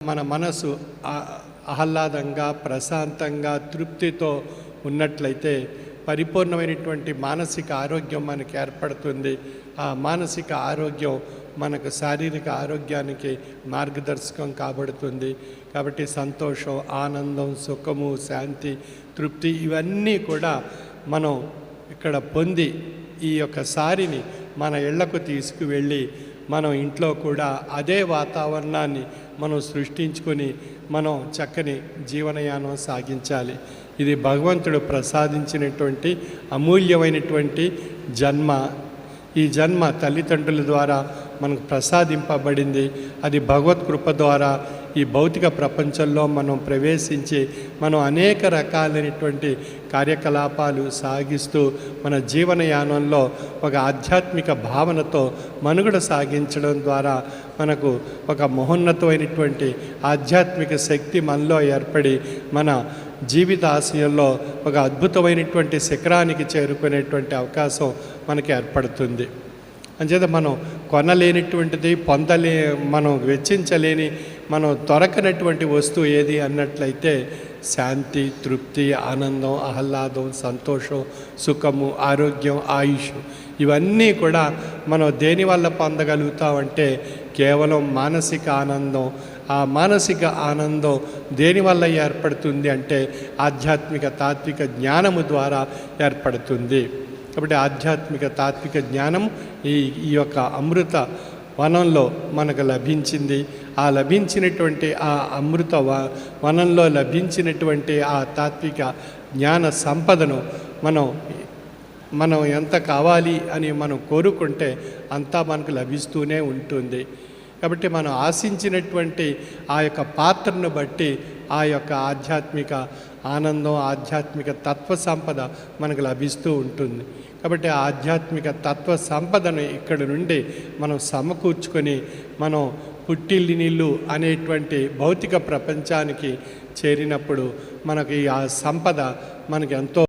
మన మనసు ఆహ్లాదంగా ప్రశాంతంగా తృప్తితో ఉన్నట్లయితే పరిపూర్ణమైనటువంటి మానసిక ఆరోగ్యం మనకి ఏర్పడుతుంది. ఆ మానసిక ఆరోగ్యం మనకు శారీరక ఆరోగ్యానికి మార్గదర్శకం కాబడుతుంది. కాబట్టి సంతోషం ఆనందం సుఖము శాంతి తృప్తి ఇవన్నీ కూడా మనం ఇక్కడ పొంది ఈ యొక్క సారిని మన ఇళ్ళకు తీసుకువెళ్ళి మనం ఇంట్లో కూడా అదే వాతావరణాన్ని మనం సృష్టించుకొని మనం చక్కని జీవనయానం సాగించాలి. ఇది భగవంతుడు ప్రసాదించినటువంటి అమూల్యమైనటువంటి జన్మ. ఈ జన్మ తల్లిదండ్రుల ద్వారా మనకు ప్రసాదింపబడింది. అది భగవత్ కృప ద్వారా ఈ భౌతిక ప్రపంచంలో మనం ప్రవేశించి మనం అనేక రకాలైనటువంటి కార్యకలాపాలు సాగిస్తూ మన జీవనయానంలో ఒక ఆధ్యాత్మిక భావనతో మనుగడ సాగించడం ద్వారా మనకు ఒక మహోన్నతమైనటువంటి ఆధ్యాత్మిక శక్తి మనలో ఏర్పడి మన జీవిత ఆశయంలో ఒక అద్భుతమైనటువంటి శిఖరానికి చేరుకునేటువంటి అవకాశం మనకి ఏర్పడుతుంది. అంచేత మనం కొనలేనిటువంటిది పొందలే మనం వెచ్చించలేని మనం దొరకనటువంటి వస్తువు ఏది అన్నట్లయితే శాంతి తృప్తి ఆనందం ఆహ్లాదం సంతోషం సుఖము ఆరోగ్యం ఆయుష్. ఇవన్నీ కూడా మనం దేని వల్ల పొందగలుగుతామంటే కేవలం మానసిక ఆనందం. ఆ మానసిక ఆనందం దేనివల్ల ఏర్పడుతుంది అంటే ఆధ్యాత్మిక తాత్విక జ్ఞానము ద్వారా ఏర్పడుతుంది. కాబట్టి ఆధ్యాత్మిక తాత్విక జ్ఞానం ఈ ఈ యొక్క అమృత వనంలో మనకు లభించింది. ఆ లభించినటువంటి ఆ అమృత వనంలో లభించినటువంటి ఆ తాత్విక జ్ఞాన సంపదను మనం మనం ఎంత కావాలి అని మనం కోరుకుంటే అంతా మనకు లభిస్తూనే ఉంటుంది. కాబట్టి మనం ఆశించినటువంటి ఆ యొక్క పాత్రను బట్టి ఆ యొక్క ఆధ్యాత్మిక ఆనందం ఆధ్యాత్మిక తత్వ సంపద మనకు లభిస్తూ ఉంటుంది. కాబట్టి ఆ ఆధ్యాత్మిక తత్వ సంపదను ఇక్కడ నుండి మనం సమకూర్చుకొని మనం పుట్టిల్లి నీళ్ళు అనేటువంటి భౌతిక ప్రపంచానికి చేరినప్పుడు మనకి ఆ సంపద మనకి ఎంతో